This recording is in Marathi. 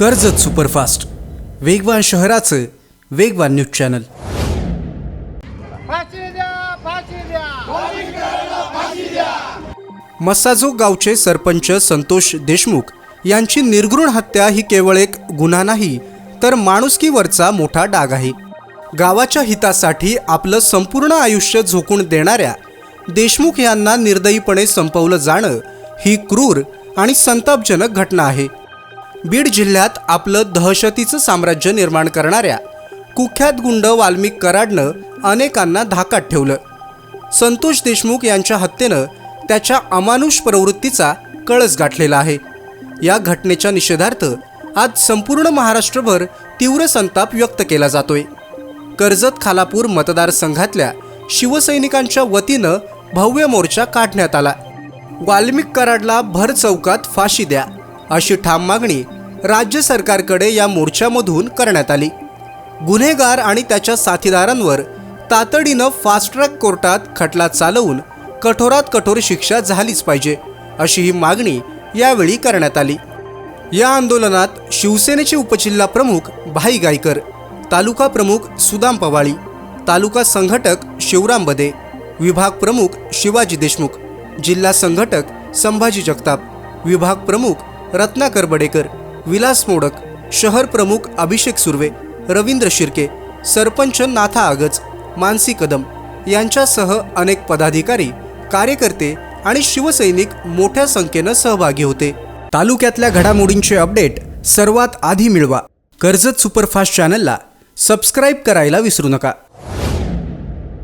कर्जत सुपरफास्ट. वेगवान शहराचं वेगवान न्यूज चॅनल. मस्साजोग गावचे सरपंच संतोष देशमुख यांची निर्घृण हत्या ही केवळ एक गुन्हा नाही तर माणुसकीवरचा मोठा डाग आहे. गावाच्या हितासाठी आपलं संपूर्ण आयुष्य झोकून देणाऱ्या देशमुख यांना निर्दयीपणे संपवलं जाणं ही क्रूर आणि संतापजनक घटना आहे. बीड जिल्ह्यात आपलं दहशतीचं साम्राज्य निर्माण करणाऱ्या कुख्यात गुंड वाल्मिक कराडनं अनेकांना धाकात ठेवलं. संतोष देशमुख यांच्या हत्येनं त्याच्या अमानुष प्रवृत्तीचा कळस गाठलेला आहे. या घटनेच्या निषेधार्थ आज संपूर्ण महाराष्ट्रभर तीव्र संताप व्यक्त केला जातोय. कर्जत खालापूर मतदारसंघातल्या शिवसैनिकांच्या वतीनं भव्य मोर्चा काढण्यात आला. वाल्मिक कराडला भर चौकात फाशी द्या. अशी ठाम मागणी राज्य सरकारकडे या मोर्चामधून करण्यात आली. गुन्हेगार आणि त्याच्या साथीदारांवर तातडीनं फास्ट ट्रॅक कोर्टात खटला चालवून कठोरात कठोर शिक्षा झालीच पाहिजे अशी ही मागणी यावेळी करण्यात आली. या आंदोलनात शिवसेनेचे उपजिल्हा प्रमुख भाई गायकर तालुका प्रमुख सुदाम पवाळी तालुका संघटक शिवराम बदे विभाग प्रमुख शिवाजी देशमुख जिल्हा संघटक संभाजी जगताप विभाग प्रमुख रत्नाकर बडेकर विलास मोडक शहर प्रमुख अभिषेक सुर्वे रवींद्र शिर्के सरपंच नाथा आगज मानसी कदम यांच्यासह अनेक पदाधिकारी कार्यकर्ते आणि शिवसैनिक मोठ्या संख्येनं सहभागी होते. तालुक्यातल्या घडामोडींचे अपडेट सर्वात आधी मिळवा. कर्जत सुपरफास्ट चॅनलला सबस्क्राईब करायला विसरू नका.